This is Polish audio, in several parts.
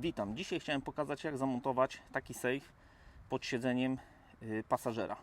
Witam. Dzisiaj chciałem pokazać jak zamontować taki safe pod siedzeniem y, pasażera.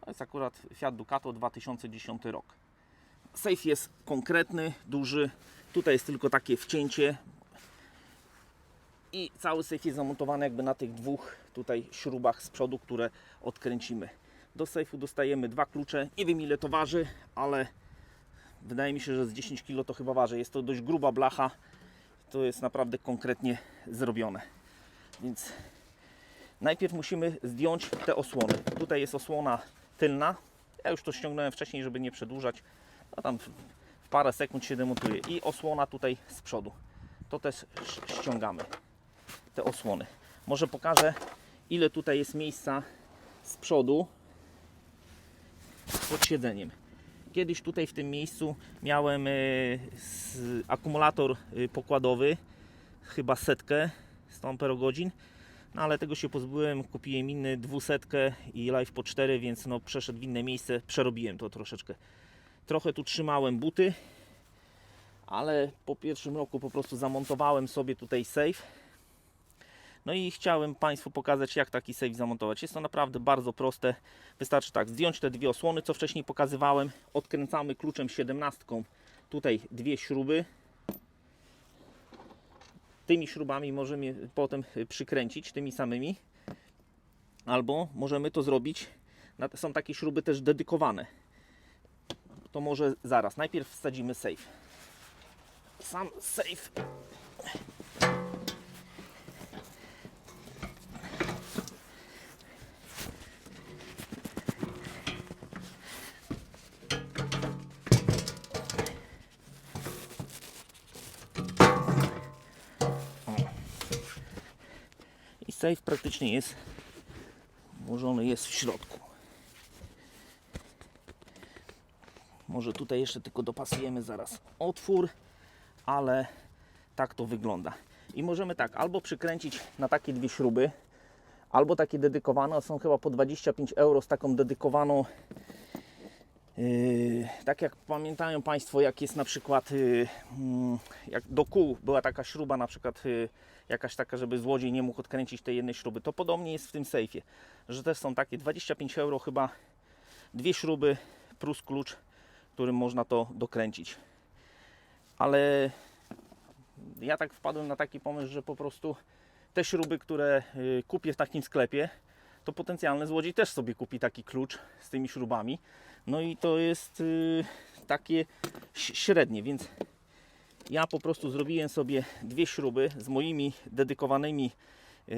To jest akurat Fiat Ducato 2010 rok. Safe jest konkretny, duży. Tutaj jest tylko takie wcięcie. I cały safe jest zamontowany jakby na tych dwóch tutaj śrubach z przodu, które odkręcimy. Do safe'u dostajemy dwa klucze. Nie wiem ile to waży, ale wydaje mi się, że z 10 kg to chyba waży. Jest to dość gruba blacha. To jest naprawdę konkretnie zrobione. Więc najpierw musimy zdjąć te osłony. Tutaj jest osłona tylna. Ja już to ściągnąłem wcześniej, żeby nie przedłużać. No tam w parę sekund się demontuje. I osłona tutaj z przodu. To też ściągamy. Te osłony. Może pokażę, ile tutaj jest miejsca z przodu pod siedzeniem. Kiedyś tutaj w tym miejscu miałem e, akumulator e, pokładowy, chyba setkę 100 amperogodzin, no ale tego się pozbyłem, kupiłem inny dwusetkę i live po 4, więc no przeszedł w inne miejsce, przerobiłem to troszeczkę. Trochę tu trzymałem buty, ale po pierwszym roku po prostu zamontowałem sobie tutaj safe. No i chciałem Państwu pokazać, jak taki safe zamontować. Jest to naprawdę bardzo proste. Wystarczy tak, zdjąć te dwie osłony, co wcześniej pokazywałem. Odkręcamy kluczem 17. Tutaj dwie śruby. Tymi śrubami możemy potem przykręcić, tymi samymi. Albo możemy to zrobić. Są takie śruby też dedykowane. To może zaraz. Najpierw wsadzimy safe. Sam safe safe praktycznie jest włożony jest w środku. Może tutaj jeszcze tylko dopasujemy zaraz otwór, ale tak to wygląda. I możemy tak albo przykręcić na takie dwie śruby, albo takie dedykowane, są chyba po 25 euro z taką dedykowaną tak jak pamiętają Państwo, jak jest na przykład yy, mm, jak do kół była taka śruba, na przykład yy, jakaś taka, żeby złodziej nie mógł odkręcić tej jednej śruby, to podobnie jest w tym sejfie, że też są takie 25 euro chyba dwie śruby plus klucz, którym można to dokręcić. Ale ja tak wpadłem na taki pomysł, że po prostu te śruby, które yy, kupię w takim sklepie, to potencjalny złodziej też sobie kupi taki klucz z tymi śrubami. No i to jest y, takie średnie, więc ja po prostu zrobiłem sobie dwie śruby z moimi dedykowanymi y,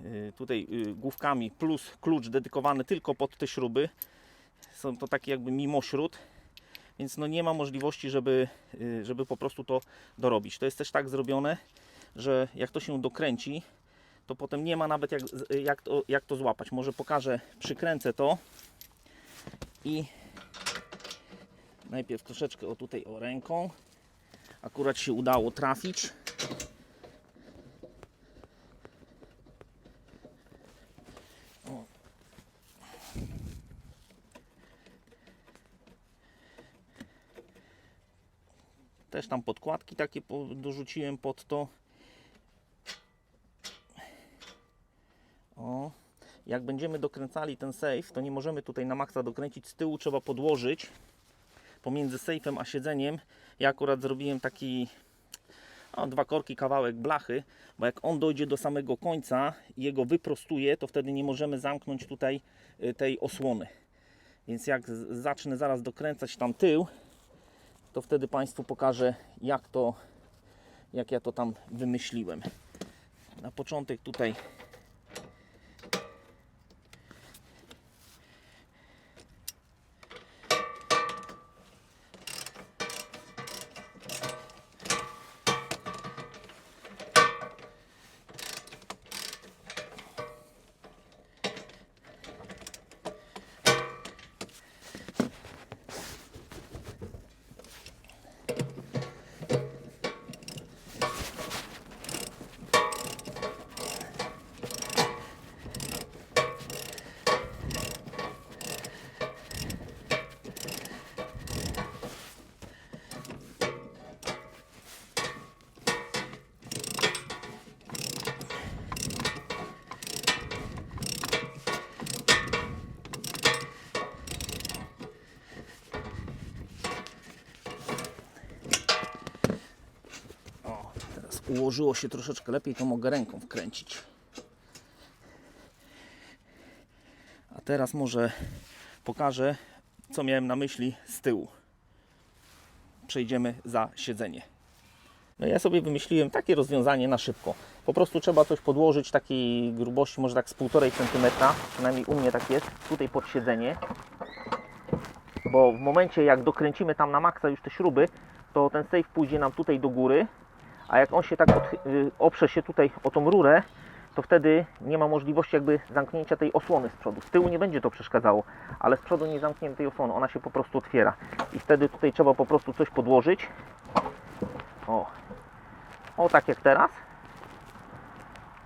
y, tutaj y, główkami plus klucz dedykowany tylko pod te śruby. Są to takie jakby mimośród, więc no nie ma możliwości, żeby, żeby po prostu to dorobić. To jest też tak zrobione, że jak to się dokręci, to potem nie ma nawet jak, jak, to, jak to złapać. Może pokażę, przykręcę to i najpierw troszeczkę o tutaj o ręką. Akurat się udało trafić. O. Też tam podkładki takie dorzuciłem pod to. O, jak będziemy dokręcali ten safe, to nie możemy tutaj na maksa dokręcić. Z tyłu trzeba podłożyć pomiędzy sejfem a siedzeniem. Ja akurat zrobiłem taki o, dwa korki, kawałek blachy, bo jak on dojdzie do samego końca i jego wyprostuje, to wtedy nie możemy zamknąć tutaj y, tej osłony. Więc jak zacznę zaraz dokręcać tam tył, to wtedy Państwu pokażę jak to, jak ja to tam wymyśliłem. Na początek tutaj ułożyło się troszeczkę lepiej, to mogę ręką wkręcić. A teraz może pokażę, co miałem na myśli z tyłu. Przejdziemy za siedzenie. No ja sobie wymyśliłem takie rozwiązanie na szybko. Po prostu trzeba coś podłożyć takiej grubości, może tak z 1,5 cm, przynajmniej u mnie tak jest, tutaj pod siedzenie. Bo w momencie jak dokręcimy tam na maksa już te śruby, to ten safe pójdzie nam tutaj do góry, a jak on się tak od, y, oprze się tutaj o tą rurę, to wtedy nie ma możliwości jakby zamknięcia tej osłony z przodu. Z tyłu nie będzie to przeszkadzało, ale z przodu nie zamkniemy tej osłony, ona się po prostu otwiera. I wtedy tutaj trzeba po prostu coś podłożyć. O, o tak jak teraz.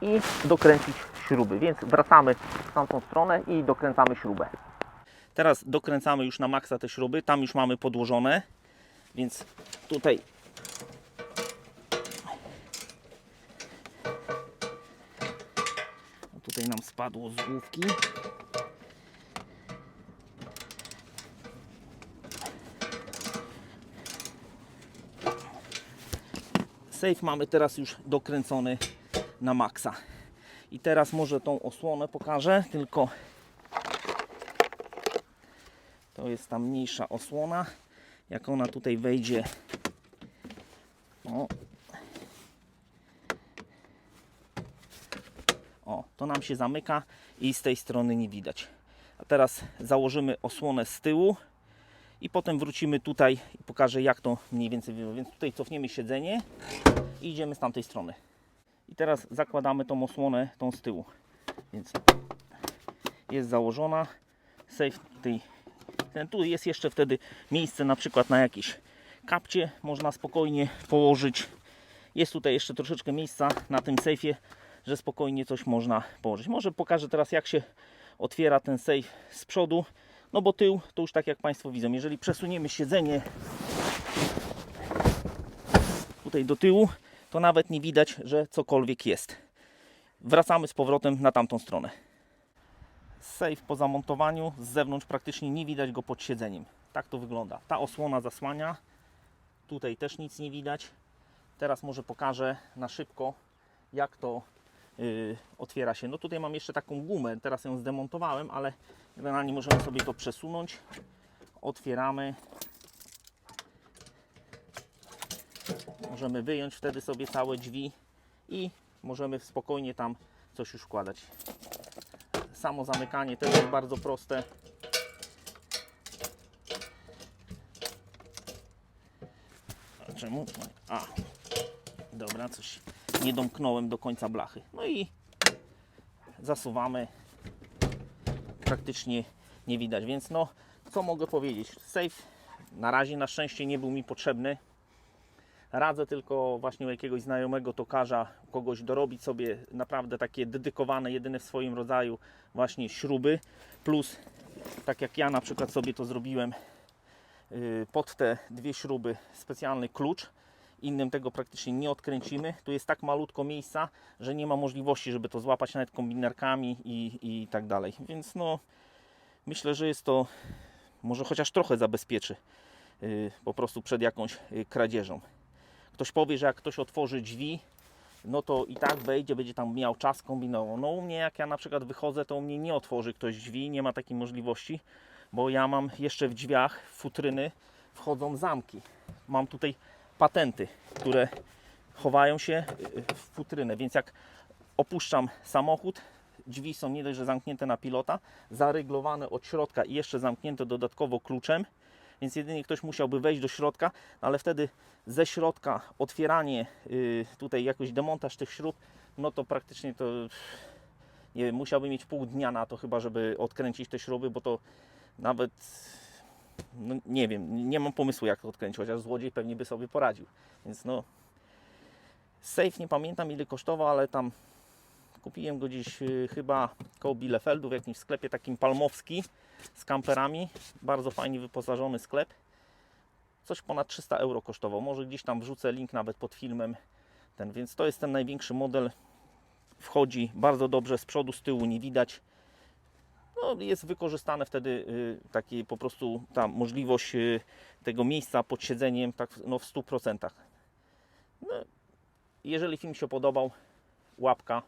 I dokręcić śruby. Więc wracamy w tamtą stronę i dokręcamy śrubę. Teraz dokręcamy już na maksa te śruby. Tam już mamy podłożone. Więc tutaj No nam spadło z główki. Safe mamy teraz już dokręcony na maksa. I teraz może tą osłonę pokażę, tylko to jest ta mniejsza osłona. Jak ona tutaj wejdzie, o, O, to nam się zamyka i z tej strony nie widać. A teraz założymy osłonę z tyłu i potem wrócimy tutaj i pokażę jak to mniej więcej wygląda. Więc tutaj cofniemy siedzenie i idziemy z tamtej strony. I teraz zakładamy tą osłonę tą z tyłu. Więc jest założona. Safe tej, ten, tu jest jeszcze wtedy miejsce na przykład na jakieś kapcie można spokojnie położyć. Jest tutaj jeszcze troszeczkę miejsca na tym sejfie, że spokojnie coś można położyć. Może pokażę teraz jak się otwiera ten safe z przodu. No bo tył to już tak jak Państwo widzą. Jeżeli przesuniemy siedzenie tutaj do tyłu, to nawet nie widać, że cokolwiek jest. Wracamy z powrotem na tamtą stronę. Safe po zamontowaniu z zewnątrz praktycznie nie widać go pod siedzeniem. Tak to wygląda. Ta osłona zasłania. Tutaj też nic nie widać. Teraz może pokażę na szybko, jak to otwiera się. No tutaj mam jeszcze taką gumę, teraz ją zdemontowałem, ale generalnie możemy sobie to przesunąć. Otwieramy. Możemy wyjąć wtedy sobie całe drzwi i możemy spokojnie tam coś już wkładać. Samo zamykanie też jest bardzo proste. Czemu? A, dobra, coś nie domknąłem do końca blachy. No i zasuwamy. Praktycznie nie widać, więc no, co mogę powiedzieć? Safe na razie na szczęście nie był mi potrzebny. Radzę tylko właśnie u jakiegoś znajomego tokarza, kogoś dorobić sobie naprawdę takie dedykowane, jedyne w swoim rodzaju właśnie śruby. Plus, tak jak ja na przykład sobie to zrobiłem, yy, pod te dwie śruby specjalny klucz. Innym tego praktycznie nie odkręcimy. Tu jest tak malutko miejsca, że nie ma możliwości, żeby to złapać nawet kombinerkami i, i tak dalej. Więc no, myślę, że jest to może chociaż trochę zabezpieczy yy, po prostu przed jakąś yy, kradzieżą. Ktoś powie, że jak ktoś otworzy drzwi, no to i tak wejdzie, będzie tam miał czas kombinował. No u mnie, jak ja na przykład wychodzę, to u mnie nie otworzy ktoś drzwi, nie ma takiej możliwości, bo ja mam jeszcze w drzwiach, futryny wchodzą zamki. Mam tutaj patenty, które chowają się y, w futrynę, więc jak opuszczam samochód, drzwi są nie dość, że zamknięte na pilota, zaryglowane od środka i jeszcze zamknięte dodatkowo kluczem, więc jedynie ktoś musiałby wejść do środka, no ale wtedy ze środka otwieranie, yy, tutaj jakoś demontaż tych śrub, no to praktycznie to nie wiem, musiałby mieć pół dnia na to chyba, żeby odkręcić te śruby, bo to nawet no, nie wiem, nie mam pomysłu jak to odkręcić, chociaż złodziej pewnie by sobie poradził. Więc no safe nie pamiętam ile kosztował, ale tam kupiłem go gdzieś yy, chyba koło Bielefeldu w jakimś sklepie takim palmowski z kamperami. Bardzo fajnie wyposażony sklep. Coś ponad 300 euro kosztował. Może gdzieś tam wrzucę link nawet pod filmem. Ten, więc to jest ten największy model. Wchodzi bardzo dobrze z przodu, z tyłu nie widać. No, jest wykorzystane wtedy y, taki po prostu ta możliwość y, tego miejsca pod siedzeniem tak no, w 100%. No, jeżeli film się podobał, łapka,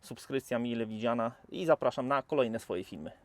subskrypcja mile widziana i zapraszam na kolejne swoje filmy.